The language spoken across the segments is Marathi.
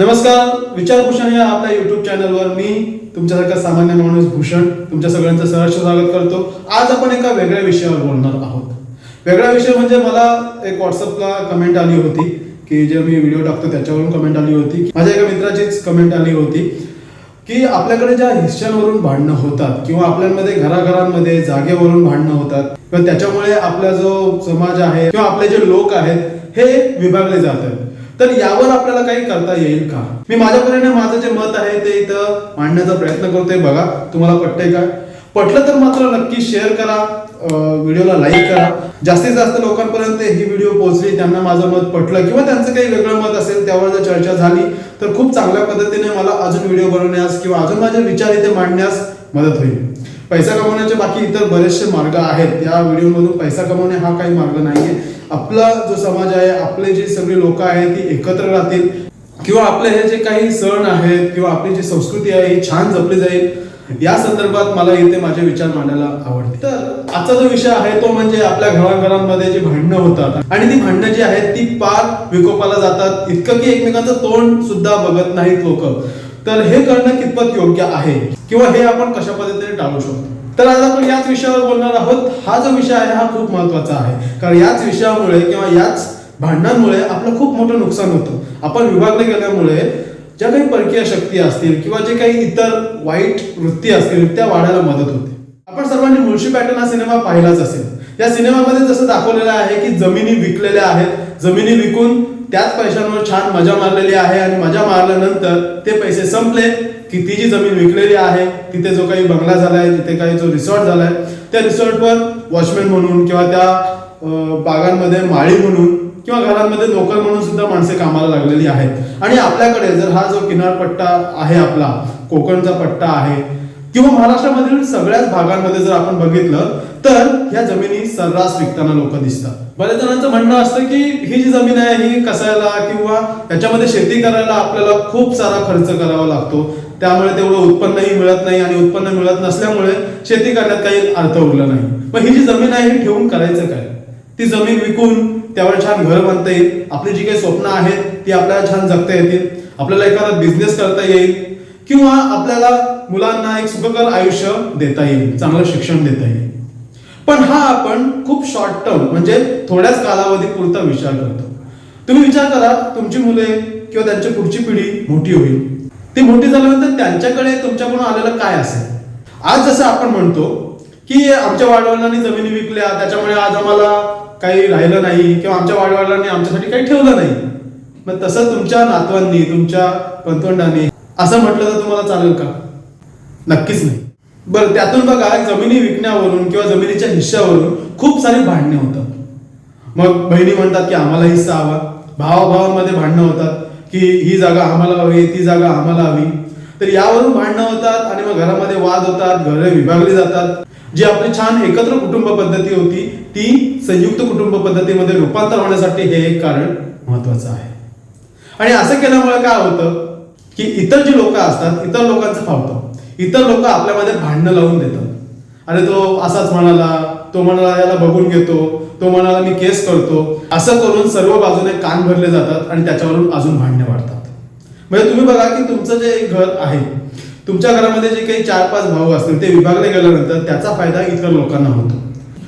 नमस्कार विचार भूषण या आपल्या युट्यूब चॅनलवर मी तुमच्यासारखा सामान्य माणूस भूषण तुमच्या सगळ्यांचं सहर्ष स्वागत करतो. आज आपण एका वेगळ्या विषयावर बोलणार आहोत. वेगळा विषय म्हणजे मला एक व्हॉट्सअपला कमेंट आली होती की जे मी व्हिडिओ टाकतो त्याच्यावरून कमेंट आली होती. माझ्या एका मित्राचीच कमेंट आली होती की आपल्याकडे ज्या हिस्ट्यांवरून भांडणं होतात किंवा आपल्यामध्ये घराघरांमध्ये जागेवरून भांडणं होतात किंवा त्याच्यामुळे आपला जो समाज आहे किंवा आपले जे लोक आहेत हे विभागले जातात. तर यावर आपल्याला काही करता येईल का? मी माझ्या परीने माझं जे मत आहे ते इथं मांडण्याचा प्रयत्न करतोय बघा. तुम्हाला पटतंय का? पटलं तर मात्र नक्की शेअर करा व्हिडिओला लाईक करा. जास्तीत जास्त लोकांपर्यंत ही व्हिडिओ पोहोचली त्यांना माझं मत पटलं किंवा त्यांचं काही वेगळं मत असेल त्यावर जर चर्चा झाली तर खूप चांगल्या पद्धतीने मला अजून व्हिडिओ बनवण्यास किंवा अजून माझे विचार इथे मांडण्यास मदत होईल. पैसा कमवण्याचे बाकी इतर बरेचसे मार्ग आहेत. या व्हिडिओमधून पैसा कमवणे हा काही मार्ग नाहीये. आपला जो समाज आहे आपले जे सगळे लोक आहेत ती एकत्र राहतील. किंवा आपले हे जे काही सण आहेत किंवा आपली जी संस्कृती आहे ही छान जपली जाईल. या संदर्भात मला इथे माझे विचार मांडायला आवडते तर आजचा जो विषय आहे तो म्हणजे आपल्या घराघरांमध्ये जी भांडणं होतात. आणि ती भांडणं जी आहेत ती पार विकोपाला जातात. इतकं की एकमेकांचं तोंड सुद्धा बघत नाहीत लोक. तर हे करणं कितपत योग्य आहे? किंवा हे आपण कशा पद्धतीने टाळू शकतो? तर आज आपण याच विषयावर बोलणार आहोत. हा जो विषय आहे हा खूप महत्त्वाचा आहे. कारण याच विषयामुळे किंवा याच भांडणांमुळे आपलं खूप मोठं नुकसान होतं. आपण विभागले गेल्यामुळे ज्या काही परकीय शक्ती असतील किंवा जे काही इतर वाईट वृत्ती असतील त्या वाढायला मदत होते. आपण सर्वांनी मुळशी पॅटर्न हा सिनेमा पाहिलाच असेल. या सिनेमामध्ये जसं दाखवलेलं आहे की जमिनी विकलेल्या आहेत. जमिनी विकून त्याच पैशांवर छान मजा मारलेली आहे आणि मजा मारल्यानंतर ते पैसे संपले. की ती जी जमीन विकलेली आहे तिथे जो काही बंगला झालाय तिथे काही जो रिसॉर्ट झालाय त्या रिसॉर्टवर वॉचमॅन म्हणून किंवा त्या बागांमध्ये माळी म्हणून किंवा घरांमध्ये नोकर म्हणून सुद्धा माणसे कामाला लागलेली आहेत. आणि आपल्याकडे जर हा जो किनारपट्टा आहे आपला कोकणचा पट्टा आहे किंवा महाराष्ट्रामधील सगळ्याच भागांमध्ये जर आपण बघितलं तर ह्या जमिनी सर्रास विकताना लोक दिसतात. बऱ्याच जणांचं म्हणणं असतं की ही जी जमीन आहे ही कसायला किंवा त्याच्यामध्ये शेती करायला आपल्याला खूप सारा खर्च करावा लागतो. त्यामुळे तेवढं उत्पन्नही मिळत नाही आणि उत्पन्न मिळत नसल्यामुळे शेती करण्यात काही अर्थ उरला नाही. मग ही जी जमीन आहे ही ठेवून करायचं काय? ती जमीन विकून त्यावर छान घर बांधता येईल. आपली जी काही स्वप्न आहेत ती आपल्याला छान जगता येतील. आपल्याला एखादा बिझनेस करता येईल. किंवा आपल्याला मुलांना एक सुखकर आयुष्य देता येईल चांगलं शिक्षण देता येईल. पण हा आपण खूप शॉर्ट टर्म म्हणजे थोड्याच कालावधी पुरता विचार करतो. तुम्ही विचार करा तुमची मुले किंवा त्यांची पुढची पिढी मोठी होईल. ती मोठी झाल्यानंतर त्यांच्याकडे तुमच्याकडून आलेलं काय असेल? आज जसं आपण म्हणतो की आमच्या वाडवडिलांनी जमिनी विकल्या त्याच्यामुळे आज आम्हाला काही राहिलं नाही किंवा आमच्या वाडवडिलांनी आमच्यासाठी काही ठेवलं नाही. मग तसं तुमच्या नातवांनी तुमच्या पंतवंडांनी असं म्हटलं तर तुम्हाला चालेल का? नक्कीच नाही. बरं त्यातून बघा जमिनी विकण्यावरून किंवा जमिनीच्या हिश्श्यावरून खूप सारी भांडणे होतात. मग बहिणी म्हणतात की आम्हाला हिस्सा हवा भावाभावांमध्ये भांडणं होतात. की ही जागा आम्हाला हवी ती जागा आम्हाला हवी. तर यावरून भांडणं होतात आणि मग घरामध्ये वाद होतात घरे विभागली जातात. जी आपली छान एकत्र कुटुंब पद्धती होती ती संयुक्त कुटुंब पद्धतीमध्ये रूपांतर होण्यासाठी हे एक कारण महत्वाचं आहे. आणि असं केल्यामुळे काय होतं की इतर जी लोक असतात इतर लोकांचं फावतं. इतर लोक आपल्यामध्ये भांडणं लावून देतात. अरे तो असाच म्हणाला तो म्हणाला याला बघून घेतो. तो म्हणाला मी केस करतो. असं करून सर्व बाजूने कान भरले जातात आणि त्याच्यावरून अजून भांडणे वाढतात. म्हणजे तुम्ही बघा की तुमचं जे एक घर आहे तुमच्या घरामध्ये जे काही चार पाच भाऊ असतील ते विभागले गेल्यानंतर त्याचा फायदा इतर लोकांना होतो.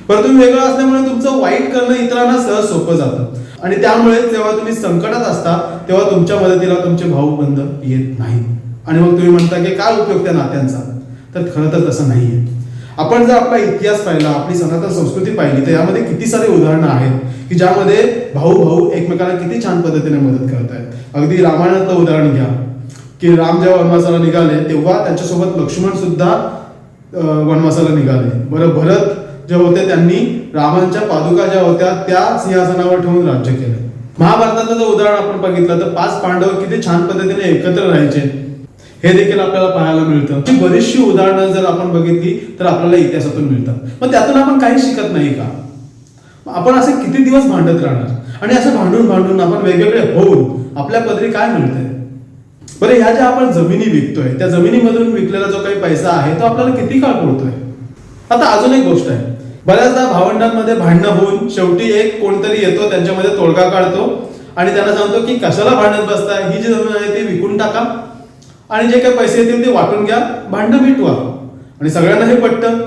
पण तुम्ही वेगळं असल्यामुळे तुमचं वाईट करणं इतरांना सहज सोपं जातं. आणि त्यामुळे जेव्हा तुम्ही संकटात असता तेव्हा तुमच्या मदतीला तुमचे भाऊ बंद येत नाही आणि मग तुम्ही म्हणता की काय उपयोग त्या नात्यांचा? तर खरं तर तसं नाहीये. आपण जर आपला इतिहास पाहिला आपली सनातन संस्कृती पाहिली तर यामध्ये किती सारे उदाहरणं आहेत की ज्यामध्ये भाऊ भाऊ एकमेकांना किती छान पद्धतीने मदत करत आहेत अगदी रामायणातलं उदाहरण घ्या. की राम जेव्हा वनवासाला निघाले तेव्हा त्यांच्यासोबत लक्ष्मण सुद्धा वनवासाला निघाले. बरं भरत जे होते त्यांनी रामांच्या पादुका ज्या होत्या त्या सिंहासनावर ठेवून राज्य केलं. महाभारताचं जर उदाहरण आपण बघितलं तर पाच पांडव किती छान पद्धतीने एकत्र राहायचे. हे देखील आपल्याला पाहायला मिळतं. ही बरीचशी उदाहरणं जर आपण बघितली तर आपल्याला इतिहासातून मिळतात. मग त्यातून आपण काही शिकत नाही का? आपण असे किती दिवस भांडत राहणार? आणि असं भांडून भांडून आपण वेगवेगळे होऊन आपल्या पदरी काय मिळतंय? बरं ह्या ज्या आपण जमिनी विकतोय त्या जमिनीमधून विकलेला जो काही पैसा आहे तो आपल्याला किती काळ पुरतोय? आता अजून एक गोष्ट आहे. बऱ्याचदा भावंडांमध्ये भांडणं होऊन शेवटी एक कोणतरी येतो त्यांच्यामध्ये तोडगा काढतो आणि त्यांना सांगतो की कशाला भांडत बसताय? ही जी जमीन आहे ती विकून टाका. आणि जे काही पैसे येतील ते वाटून घ्या भांडं मिटवा. आणि सगळ्यांना हे पटतं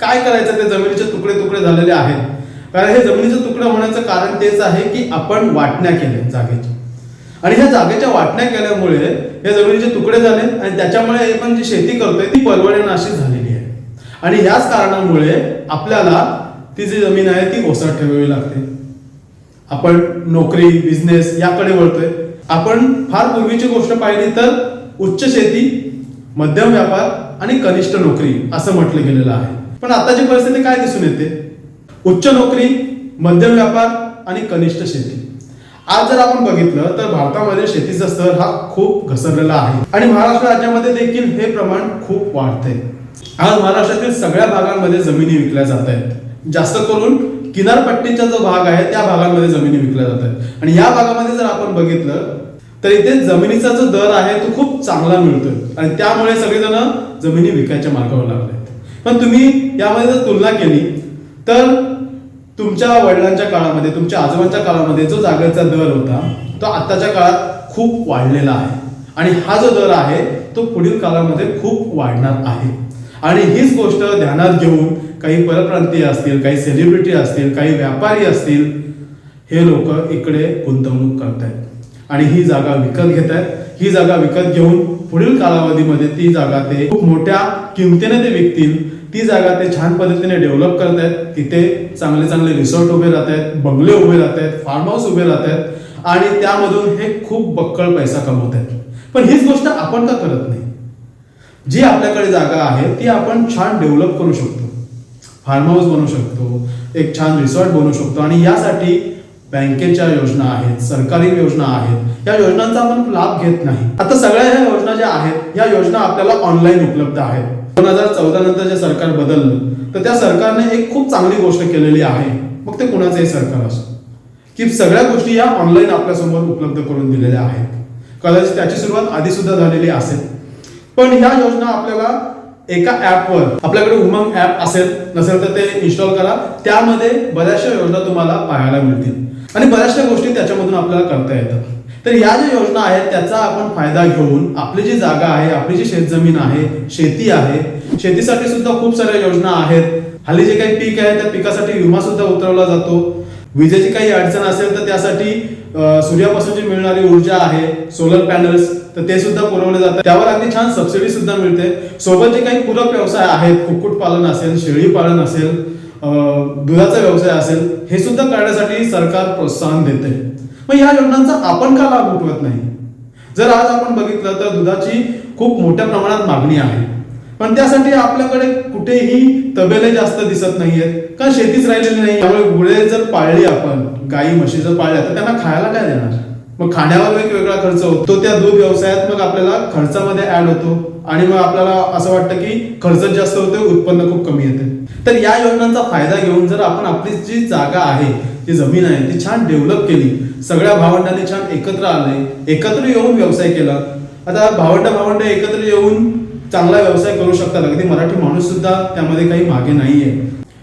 काय करायचं ते जमिनीचे तुकडे तुकडे झालेले आहेत. कारण हे जमिनीचे तुकडे होण्याचं कारण तेच आहे की आपण वाटण्या केल्या जागेच्या आणि ह्या जागेच्या वाटण्या केल्यामुळे या जमिनीचे तुकडे झाले आणि त्याच्यामुळे आपण जी शेती करतोय ती परवडण्याशी झालेली आहे. आणि याच कारणामुळे आपल्याला ती जी जमीन आहे ती ओसाड ठेवावी लागते. आपण नोकरी बिझनेस याकडे वळतोय. आपण फार पूर्वीची गोष्ट पाहिली तर उच्च शेती मध्यम व्यापार आणि कनिष्ठ नोकरी असं म्हटलं गेलेलं आहे. पण आताची परिस्थिती काय दिसून येते? उच्च नोकरी मध्यम व्यापार आणि कनिष्ठ शेती. आज जर आपण बघितलं तर भारतामध्ये शेतीचा स्तर हा खूप घसरलेला आहे. आणि महाराष्ट्र राज्यामध्ये देखील हे प्रमाण खूप वाढते आज महाराष्ट्रातील सगळ्या भागांमध्ये जमिनी विकल्या जात आहेत. जास्त करून किनारपट्टीचा जो भाग आहे त्या भागांमध्ये जमिनी विकल्या जात आहेत. आणि या भागामध्ये जर आपण बघितलं तर इथे जमिनीचा जो दर आहे तो खूप चांगला मिळतोय. आणि त्यामुळे सगळेजण जमिनी विकायच्या मार्गावर लागले आहेत. पण तुम्ही यामध्ये जर तुलना केली तर तुमच्या वडिलांच्या काळामध्ये तुमच्या आजोबांच्या काळामध्ये जो जागेचा दर होता तो आत्ताच्या काळात खूप वाढलेला आहे. आणि हा जो दर आहे तो पुढील काळामध्ये खूप वाढणार आहे. आणि हीच गोष्ट ध्यानात घेऊन काही परप्रांतीय असतील काही सेलिब्रिटी असतील काही व्यापारी असतील हे लोक इकडे गुंतवणूक करतायत. आणि ही जागा विकत घेत आहेत. ही जागा विकत घेऊन पुढील कालावधीमध्ये ती जागा ते खूप मोठ्या किमतीने ते विकतील. ती जागा ते छान पद्धतीने डेव्हलप करत आहेत. तिथे चांगले चांगले रिसॉर्ट उभे राहत आहेत. बंगले उभे राहत आहेत. फार्म हाऊस उभे राहत आहेत. आणि त्यामधून हे खूप बक्कळ पैसा कमवत आहेत. पण हीच गोष्ट आपण का करत नाही? जी आपल्याकडे जागा आहे ती आपण छान डेव्हलप करू शकतो. फार्म हाऊस बनवू शकतो. एक छान रिसॉर्ट बनवू शकतो. आणि यासाठी बँकेच्या योजना आहेत सरकारी योजना आहेत या योजनांचा आपण लाभ घेत नाही. आता सगळ्या ह्या योजना ज्या आहेत या योजना आपल्याला ऑनलाईन उपलब्ध आहेत. दोन हजार चौदा नंतर जे सरकार बदललं तर त्या सरकारने एक खूप चांगली गोष्ट केलेली आहे. मग ते कुणाचंही सरकार असो. की सगळ्या गोष्टी या ऑनलाईन आपल्यासमोर उपलब्ध करून दिलेल्या आहेत. कदाचित त्याची सुरुवात आधी सुद्धा झालेली असेल. पण ह्या योजना आपल्याला एका ऍपवर आपल्याकडे उमंग ऍप असेल नसेल तर ते इन्स्टॉल करा. त्यामध्ये बऱ्याचशा योजना तुम्हाला पाहायला मिळतील. आणि बऱ्याचशा गोष्टी त्याच्यामधून आपल्याला करता येतात. तर या ज्या योजना आहेत त्याचा आपण फायदा घेऊन आपली जी जागा आहे आपली जी शेतजमीन आहे शेती आहे शेतीसाठी सुद्धा खूप साऱ्या योजना आहेत. हल्ली जे काही पीक आहे त्या पिकासाठी विमा सुद्धा उतरवला जातो. विजेची काही अडचण असेल तर त्यासाठी सूर्यापासून जी मिळणारी ऊर्जा आहे सोलर पॅनल्स तर ते सुद्धा पुरवले जातात. त्यावर अगदी छान सबसिडी सुद्धा मिळते. सोबत जे काही पूरक व्यवसाय आहेत कुक्कुट पालन असेल शेळी पालन असेल दुधाचा व्यवसाय असेल हे सुद्धा करण्यासाठी सरकार प्रोत्साहन देते. मग या योजनांचा आपण का लाभ उठवत नाही? जर आज आपण बघितलं तर दुधाची खूप मोठ्या प्रमाणात मागणी आहे. पण त्यासाठी आपल्याकडे कुठेही तबेले जास्त दिसत नाहीयेत कारण शेतीच राहिलेली नाही? त्यामुळे गुळे जर पाळली आपण गाई म्हशी जर पाळल्या तर त्यांना खायला काय देणार? मग खाण्यावर एक वेगळा खर्च होतो. त्या दूध व्यवसायात मग आपल्याला खर्चामध्ये ऍड होतो आणि मग आपल्याला असं वाटतं की खर्च जास्त होतो उत्पन्न खूप कमी येते तर या योजनांचा फायदा घेऊन जर आपण आपली जी जागा आहे जी जमीन आहे ती छान डेव्हलप केली सगळ्या भावंडांनी छान एकत्र आले एकत्र येऊन व्यवसाय केला आता भावंड भावंड एकत्र येऊन चांगला व्यवसाय करू शकतात. अगदी मराठी माणूस सुद्धा त्यामध्ये काही मागे नाहीये.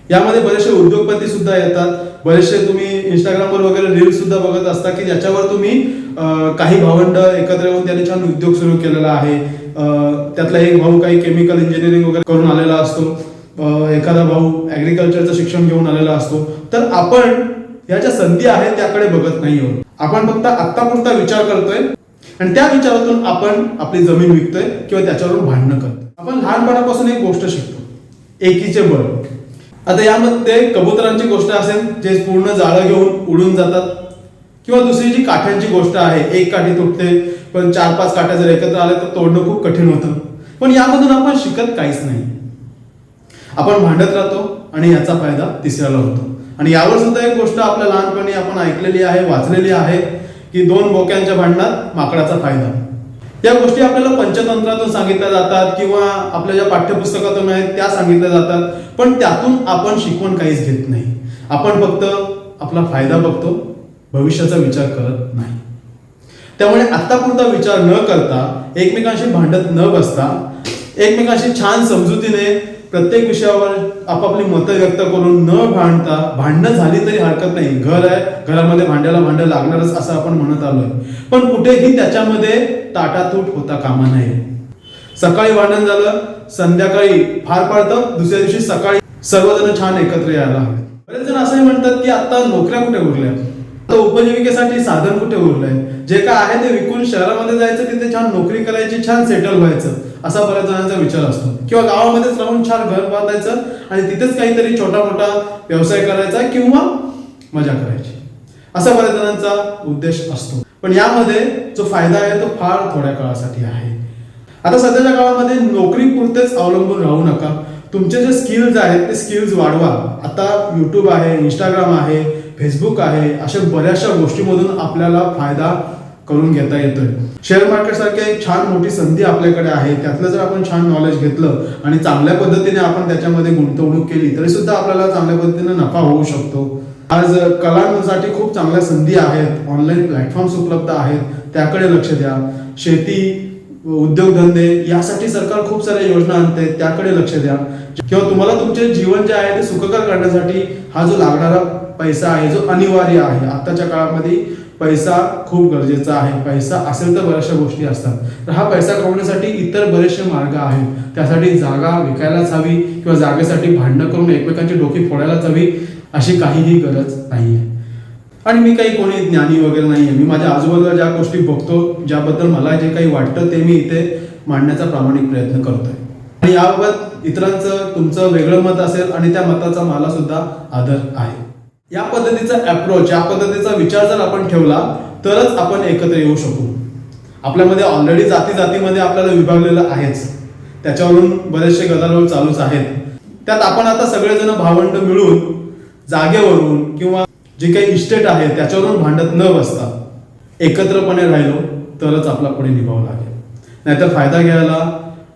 यामध्ये बरेचसे उद्योगपती सुद्धा येतात. बरेचसे तुम्ही इंस्टाग्रामवर वगैरे रील सुद्धा बघत असता की ज्याच्यावर तुम्ही काही भावंड एकत्र येऊन त्यांनी छान उद्योग सुरू केलेला आहे. त्यातला एक भाऊ काही केमिकल इंजिनिअरिंग वगैरे करून आलेला असतो. एखादा भाऊ ऍग्रिकल्चरचं शिक्षण घेऊन आलेला असतो. तर आपण या ज्या संधी आहेत त्याकडे बघत नाही आहोत. आपण फक्त आत्तापुरता विचार करतोय आणि त्या विचारातून आपण आपली जमीन विकतोय किंवा त्याच्यावरून भांडणं करतोय. आपण लहानपणापासून एक गोष्ट शिकतो. एकीचे बळ आता यामध्ये कबुतरांची गोष्ट असेल जे पूर्ण जाळं घेऊन उडून जातात किंवा दुसरी जी काठ्यांची गोष्ट आहे एक काठी तुटते पण चार पाच काठ्या जर एकत्र आल्या तर तोडणं खूप कठीण होतं. पण यामधून आपण शिकत काहीच नाही. आपण भांडत राहतो आणि याचा फायदा तिसऱ्याला होतो. आणि यावर सुद्धा एक गोष्ट आपल्या लहानपणी आपण ऐकलेली आहे वाचलेली आहे की दोन बोक्यांच्या भांडणात माकडाचा फायदा. या गोष्टी आपल्याला पंचतंत्रातून सांगितल्या जातात किंवा आपल्या ज्या पाठ्यपुस्तकातून आहेत त्या सांगितल्या जातात. पण त्यातून आपण शिकवण काहीच घेत नाही. आपण फक्त आपला फायदा बघतो भविष्याचा विचार करत नाही. त्यामुळे आत्तापुरता विचार न करता एकमेकांशी भांडत न बसता एकमेकांशी छान समजुतीने प्रत्येक विषयावर आपापली मतं व्यक्त करून न भांडता भांडणं झाली तरी हरकत नाही. घर आहे घरामध्ये भांड्याला भांडं लागणारच असं आपण म्हणत आलोय. पण कुठेही त्याच्यामध्ये ताटातूट होता कामा नये. सकाळी भांडण झालं संध्याकाळी फार पाडतं दुसऱ्या दिवशी सकाळी सर्वजण छान एकत्र यायला हवे. बरेच जण असंही म्हणतात की आता नोकऱ्या कुठे उरल्या? आता उपजीविकेसाठी साधन कुठे उरलंय? जे काय आहे ते विकून शहरामध्ये जायचं तिथे छान नोकरी करायची छान सेटल व्हायचं? असा बऱ्याच जणांचा विचार असतो. किंवा गावामध्येच राहून छान घर बांधायचं आणि तिथेच काहीतरी छोटा मोठा व्यवसाय करायचा किंवा मजा करायची. असा बऱ्याच जणांचा उद्देश असतो. पण यामध्ये जो फायदा आहे तो फार थोड्या काळासाठी आहे. आता सध्याच्या काळामध्ये नोकरी पुरतेच अवलंबून राहू नका. तुमचे जे स्किल्स आहेत ते स्किल्स वाढवा. आता युट्यूब आहे इंस्टाग्राम आहे फेसबुक आहे अशा बऱ्याचशा गोष्टीमधून आपल्याला फायदा करून घेता येतोय. शेअर मार्केट सारखी एक छान मोठी संधी आपल्याकडे आहे त्यातलं जर आपण छान नॉलेज घेतलं आणि चांगल्या पद्धतीने आपण त्याच्यामध्ये गुंतवणूक केली तरी सुद्धा आपल्याला चांगल्या पद्धतीने नफा होऊ शकतो. आज कलांसाठी खूप चांगल्या संधी आहेत ऑनलाईन प्लॅटफॉर्म्स उपलब्ध आहेत त्याकडे लक्ष द्या. शेती उद्योगधंदे यासाठी सरकार खूप साऱ्या योजना आणते त्याकडे लक्ष द्या. किंवा तुम्हाला तुमचे जीवन जे आहे ते सुखकर करण्यासाठी हा जो लागणारा पैसा आहे जो अनिवार्य आहे आताच्या काळामध्ये पैसा खूप गरजेचा आहे. पैसा असेल तर बऱ्याचशा गोष्टी असतात. तर हा पैसा कमवण्यासाठी इतर बरेचसे मार्ग आहेत. त्यासाठी जागा विकायलाच हवी किंवा जागेसाठी भांडणं करून एकमेकांची डोकी फोडायलाच हवी अशी काहीही गरज नाहीये. आणि मी काही कोणी ज्ञानी वगैरे नाहीये. मी माझ्या आजूबाजूला ज्या गोष्टी बघतो ज्याबद्दल मला जे काही वाटतं ते मी इथे मांडण्याचा प्रामाणिक प्रयत्न करतोय. आणि याबाबत इतरांचं तुमचं वेगळं मत असेल आणि त्या मताचा मला सुद्धा आदर आहे. या पद्धतीचा अप्रोच या पद्धतीचा विचार जर आपण ठेवला तरच आपण एकत्र येऊ शकू. आपल्यामध्ये ऑलरेडी जाती जातीमध्ये आपल्याला विभागलेलं आहेच. त्याच्यावरून बरेचसे गदारोळ चालूच आहेत. त्यात आपण आता सगळेजण भावंड मिळून जागेवरून किंवा जे काही इस्टेट आहे त्याच्यावरून भांडत न बसता एकत्रपणे राहिलो तरच आपला पुढे निभावं लागेल. नाहीतर फायदा घ्यायला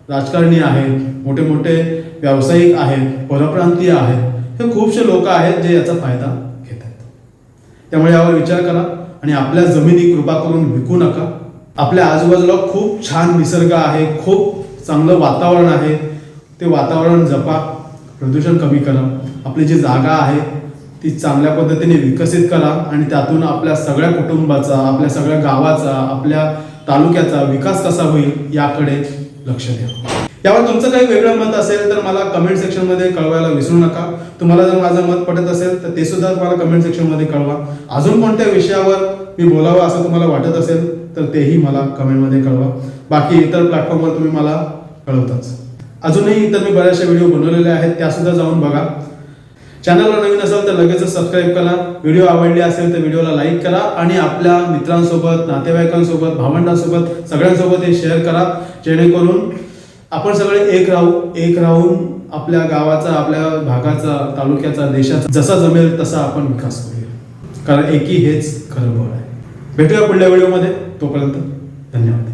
राजकारणी आहेत मोठे मोठे व्यावसायिक आहेत परप्रांतीय आहेत हे खूपसे लोक आहेत जे याचा फायदा घेत आहेत त्यामुळे यावर विचार करा आणि आपल्या जमिनी कृपा करून विकू नका. आपल्या आजूबाजूला खूप छान निसर्ग आहे खूप चांगलं वातावरण आहे. ते वातावरण जपा प्रदूषण कमी करा. आपली जी जागा आहे ती चांगल्या पद्धतीने विकसित करा आणि त्यातून आपल्या सगळ्या कुटुंबाचा आपल्या सगळ्या गावाचा आपल्या तालुक्याचा विकास कसा होईल याकडे लक्ष द्या. यावर तुमचं काही वेगळं मत असेल तर मला कमेंट सेक्शनमध्ये कळवायला विसरू नका. तुम्हाला जर माझं मत पटत असेल तर ते सुद्धा मला कमेंट सेक्शनमध्ये कळवा. अजून कोणत्या विषयावर मी बोलावं असं तुम्हाला वाटत असेल तर तेही मला कमेंटमध्ये कळवा. बाकी इतर प्लॅटफॉर्मवर तुम्ही मला कळवताच. अजूनही इतर मी बऱ्याचशा व्हिडिओ बनवलेले आहेत त्या सुद्धा जाऊन बघा. चॅनलला नवीन असेल तर लगेच सबस्क्राईब करा. व्हिडिओ आवडले असेल तर व्हिडिओला लाईक करा आणि आपल्या मित्रांसोबत नातेवाईकांसोबत भावंडांसोबत सगळ्यांसोबत हे शेअर करा. जेणेकरून आपण सगळे एक राहू एक राहून आपल्या गावाचा आपल्या भागाचा तालुक्याचा देशाचा जसा जमेल तसा आपण विकास करूया. कारण एकी हेच खरं बळ आहे. भेटूया पुढल्या व्हिडिओमध्ये तोपर्यंत धन्यवाद.